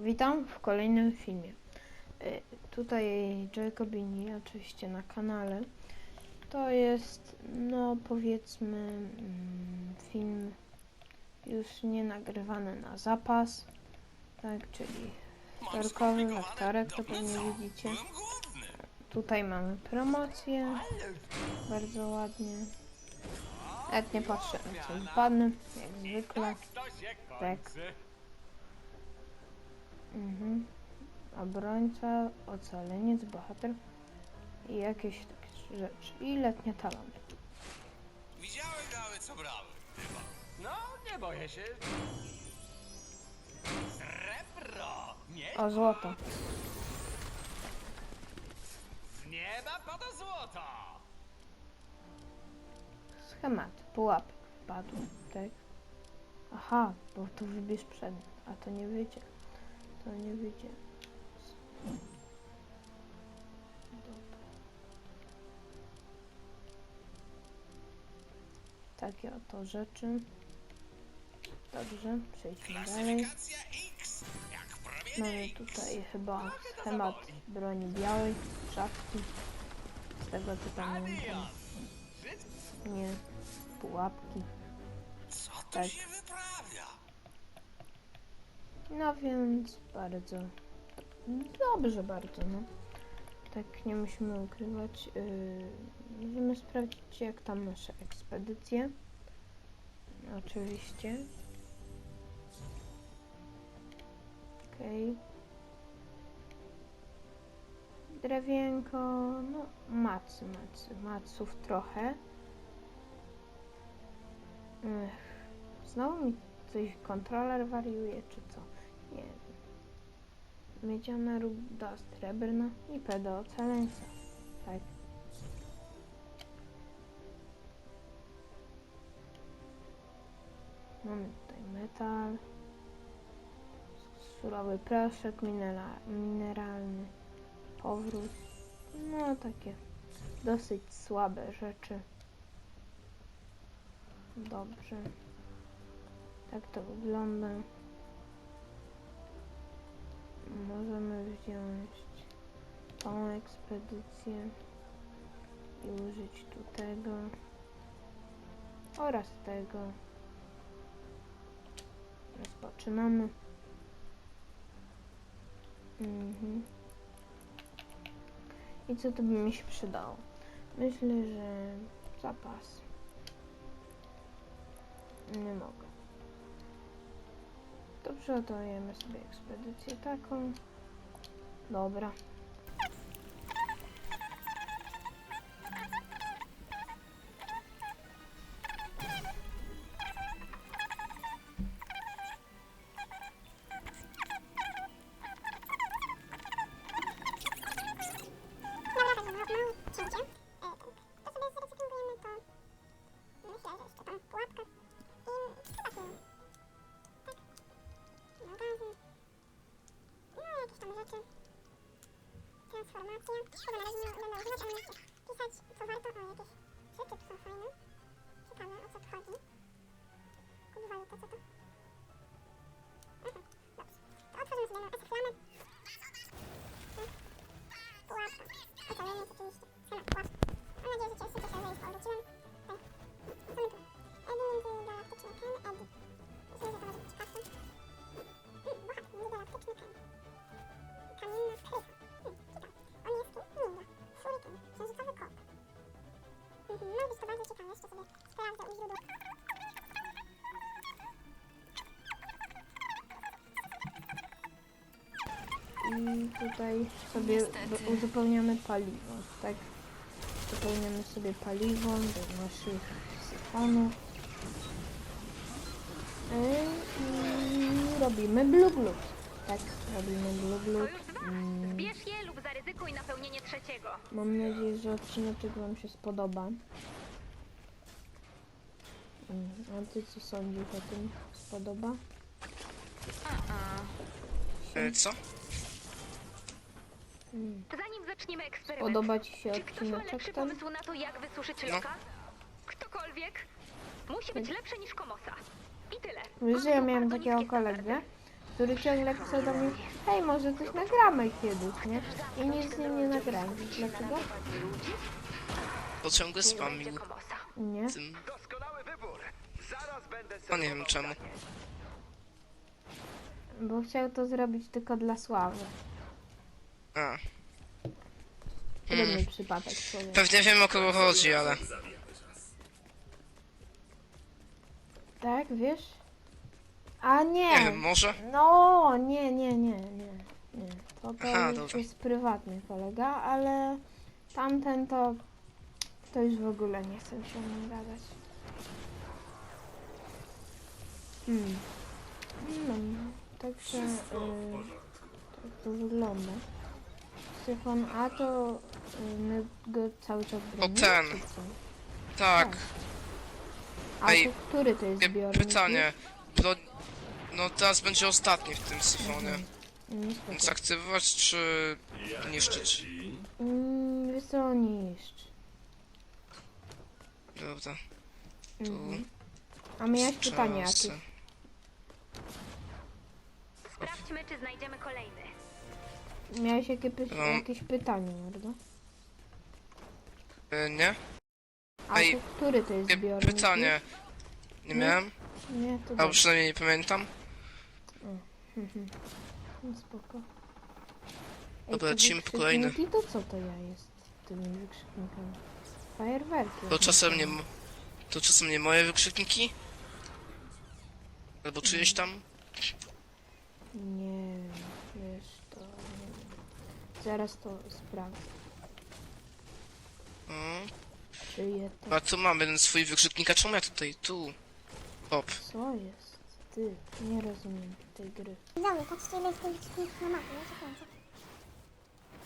Witam w kolejnym filmie. Y, Tutaj Jacobini, oczywiście na kanale. To jest, no powiedzmy, mm, film już nie nagrywany na zapas. Tak, czyli wtorkowy, wtorek, to pewnie widzicie. Tutaj mamy promocję, bardzo ładnie. Jak nie patrzę co wpadnę, jak zwykle. Tak. Mhm. Obrońca, ocaleniec, bohater i jakieś takie rzeczy. I letnia talon. Widziały gały, co brały. Chyba. No, nie boję się. Srebro! Nie, O, złoto. z nieba pada złoto! Schemat. Pułapek. Padł. Tak. Aha, bo tu wybierz przedmiot. A to nie wyjdzie. To nie wyjdzie. Dobra. Takie oto rzeczy. Dobrze, przejdźmy dalej. Mamy tutaj chyba schemat broni białej, szafki. Z tego co pamiętam. Nie, pułapki. Co tu tak. No więc bardzo dobrze bardzo, no. Tak nie musimy ukrywać. Yy, możemy sprawdzić jak tam nasze ekspedycje. Oczywiście. Okej. Drewienko, no macy, macy, maców trochę. Ech, znowu mi coś kontroler wariuje, czy co? Wiem. Miedziana ruda srebrna i pedo ocaleńca. Tak. Mamy tutaj metal. Surowy proszek minera, mineralny. Powrót. No takie dosyć słabe rzeczy. Dobrze. Tak to wygląda. Możemy wziąć tą ekspedycję i użyć tu tego oraz tego. Rozpoczynamy. Mhm. I co to by mi się przydało? Myślę, że zapas. Nie mogę. Dobrze, odajemy sobie ekspedycję taką. Dobra, Transformacja. Poza na razie nie będę używać, ale jeszcze pisać, co warto. O, jakieś rzeczy tu są fajne. Ciekawe, o co tu chodzi. Kurwa, to co to? Aha, dobrze. To otworzymy sobie na flamę. Pułapka. Ocalenie oczywiście. Schemat pułapki. Mam nadzieję, że cię się że już powróciłem. Tak. Co my tu? Edy międzygalaktyczny Ken, Edy. Myślę, że to może być tutaj sobie Niestety. uzupełniamy paliwo, tak? Uzupełniamy sobie paliwo do naszych syfonów. I robimy blublut. Tak, robimy już dwa. Mm, Zbierz je lub zaryzykuj napełnienie trzeciego. mam nadzieję, że odcineczek Wam się spodoba. Mm, A Ty co sądzisz o tym? Spodoba? E, co? Zanim zaczniemy eksperyment, Podoba Ci się czy ktoś ma lepszy odcineczek ten? pomysł na to, jak wysuszyć loka? Ktokolwiek? Musi być lepszy niż komosa. I tyle. Wiesz, że ja miałem bardzo takiego niskie kolegę, który ciągle pisał do mnie, hej, może coś nagramy kiedyś, nie? I nic z nim nie nagrałem. Wiesz Dlaczego? Bo ciągle Nie będzie spamił komosa. Nie. tym. Doskonały wybór. Zaraz będę No nie wiem czemu. Bo chciał to zrobić tylko dla sławy. A, Trudny przypadek człowieka. pewnie wiem o kogo chodzi, ale... Tak, wiesz? A nie! Nie wiem, może? No, nie, nie, nie, nie, nie. To, to Aha, już dobra. jest prywatny kolega, ale tamten to, to już w ogóle nie chcę się o nim gadać. Hmm. No, także y, tak to wygląda. Stefan, a to y, my go cały czas bronimy? ten. czy co? Tak, A Ej, to który to jest pie- zbiornik? pytanie. Bro... No teraz będzie ostatni w tym sezonie. Nie spoko. Więc aktywować czy niszczyć? Mm, wiesz co, niszcz. Dobra, Mhm. A miałeś pytanie jakieś? Sprawdźmy, czy znajdziemy kolejny. Miałeś jakie py- No. jakieś pytanie, prawda? Y, Nie? A Ej, to który to jest Pie- zbiornik? Pytanie. Nie miałem? Nie, to dobrze. przynajmniej nie pamiętam. No, spoko. Ej, Dobra, te lecimy po kolejny. wykrzykniki, To co to ja jest tymi wykrzyknikami? Fajerwerki. To czasem nie... m- To czasem nie moje wykrzykniki? Albo czyjeś tam? Nie, nie wiem. Zaraz to sprawdzę. Czyje to... a tu mam jeden swój wykrzyknik, a czemu ja tutaj, tu? Hop. Co jest? Ty, nie rozumiem tej gry. Widzowie, patrzcie ile jest tych na mapie, ja się kręcę.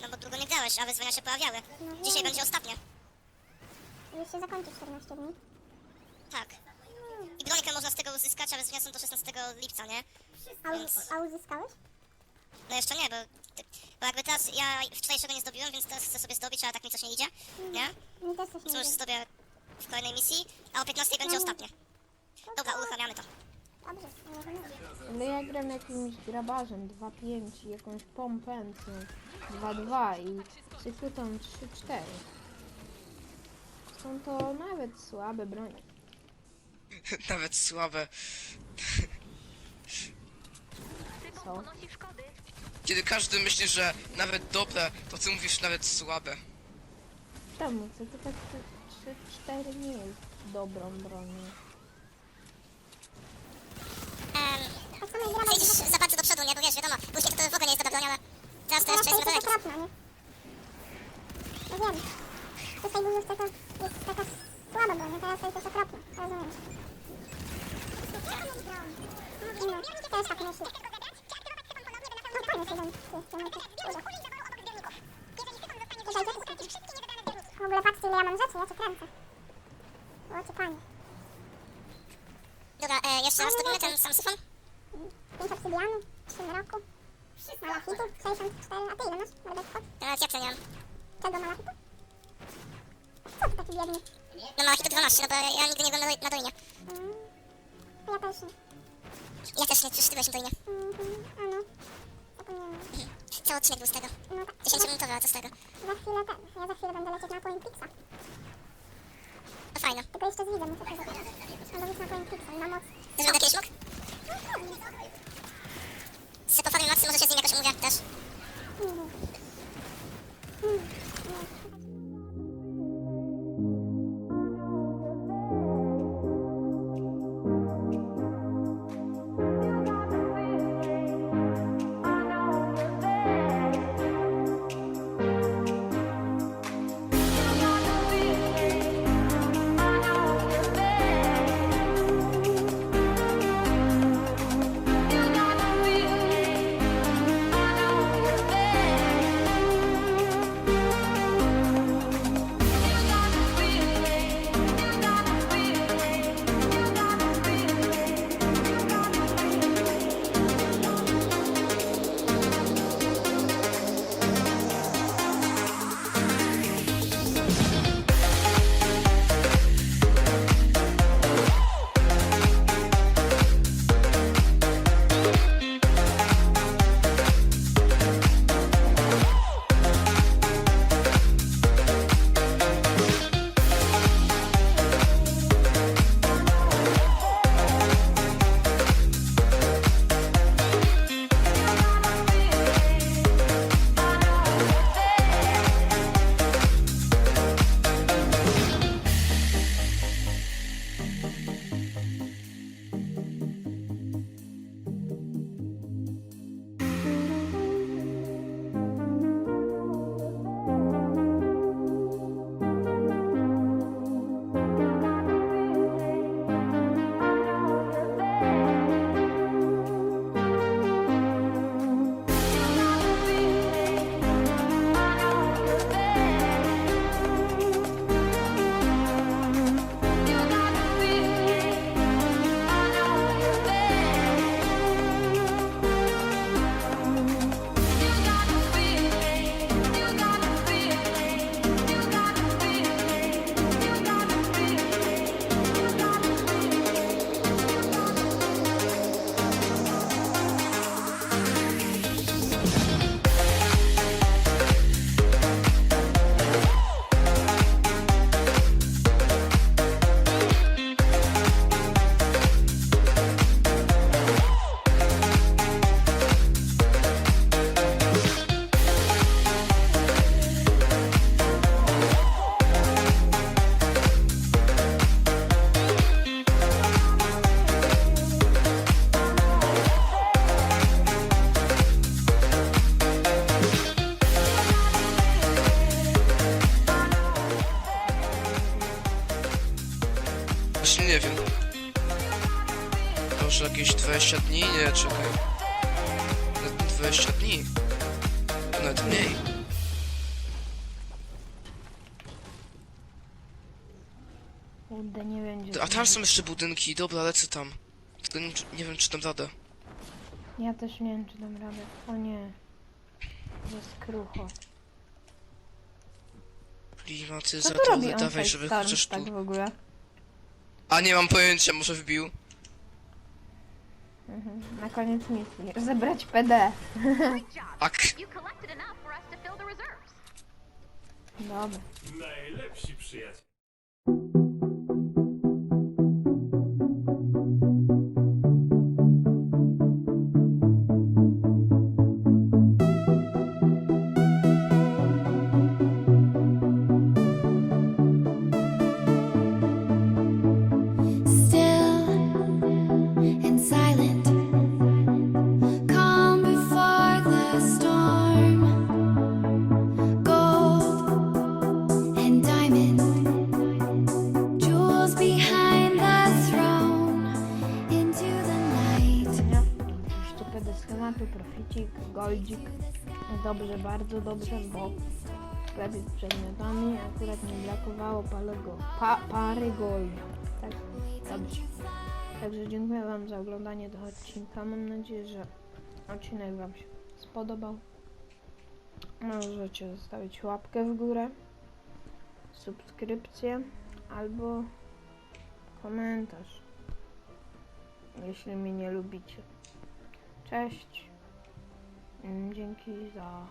No bo długo nie grałeś, a wyzwania się pojawiały. No Dzisiaj będzie ostatnie. Już się zakończy 14 dni. Tak. I bronikę można z tego uzyskać, a wyzwania są do 16 lipca, nie? A, Więc- a uzyskałeś? No jeszcze nie, bo, bo jakby teraz ja wczorajszego nie zdobiłem, więc teraz chcę sobie zdobyć, ale tak mi coś nie idzie, nie? Mi też coś nie może idzie. zdobię w kolejnej misji, a o 15 będzie ostatnie. Dobra, uruchamiamy to. Dobrze, rozumiem. Ale ja gram jakimś grabarzem 2.5 i jakąś pompencją 2.2 i cykutą 3.4. Są to nawet słabe bronie. Nawet słabe. Co? ponosi szkody. Kiedy każdy myśli, że nawet dobre, to ty mówisz nawet słabe. Czemu? Co to tak 3.4 nie jest dobrą bronią? Ehm, Tak ty idziesz za bardzo do przodu, nie? Bo wiesz, wiadomo, później to, to w ogóle nie jest dobra broń, ale teraz to Teraz to jest jest level okropna, nie? Ja wiem. To w tej dużówce to jest taka słaba broń, a teraz to jest okropna. Rozumiem. No, też tak myślę. No fajnie się tam W ogóle patrzcie ile ja mam rzeczy, ja cię kręcę. O, cię panie. Dobra, e, jeszcze raz zrobimy ten sam syfon. 5 obsydianu, 3 mroku, malachitu, 64, a ty ile masz? Ja nawet jak nie mam. Czego malachitu? Co ty taki biedny? No ma to 12, no bo ja, ja nigdy nie byłem na, na Dolinie. Mm. Ja też nie. Ja też nie, przecież ty byłeś na Dolinie. Mhm, a no. Cały odcinek był z tego. No tak, 10 za, minutowy, a co z tego? za chwilę ten. Ja za chwilę będę lecieć na Point Clixa. No fajno. Tylko jeszcze z widzem muszę to zrobić. Będę lecieć na Point Clixa i na moc. Też będę kiedyś mógł? No pewnie. Z Pofarming Maxy może się z nim jakoś umówię też. Mhm. 20 Nawet mniej. Kurde, nie będzie. A tam są jeszcze budynki, dobra, lecę tam. Tylko nie, nie wiem, czy dam radę. Ja też nie wiem, czy dam radę. O nie. Jest krucho. Co tu robi on dawaj, żeby chociaż tak tu... w ogóle? A nie mam pojęcia, może wbił. Mhm. Na koniec misji. Zebrać PD. Great job. Ak. You collected enough for us to fill the reserves. Dobra. Najlepsi przyjaciele. Bardzo dobrze, bo sklepie z przedmiotami akurat nie brakowało palego, pa, pary golda. Tak, dobrze. Także dziękuję Wam za oglądanie tego odcinka. Mam nadzieję, że odcinek Wam się spodobał. Możecie zostawić łapkę w górę, subskrypcję albo komentarz, jeśli mnie nie lubicie. Cześć. Dzięki za.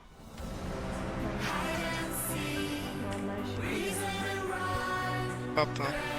Mam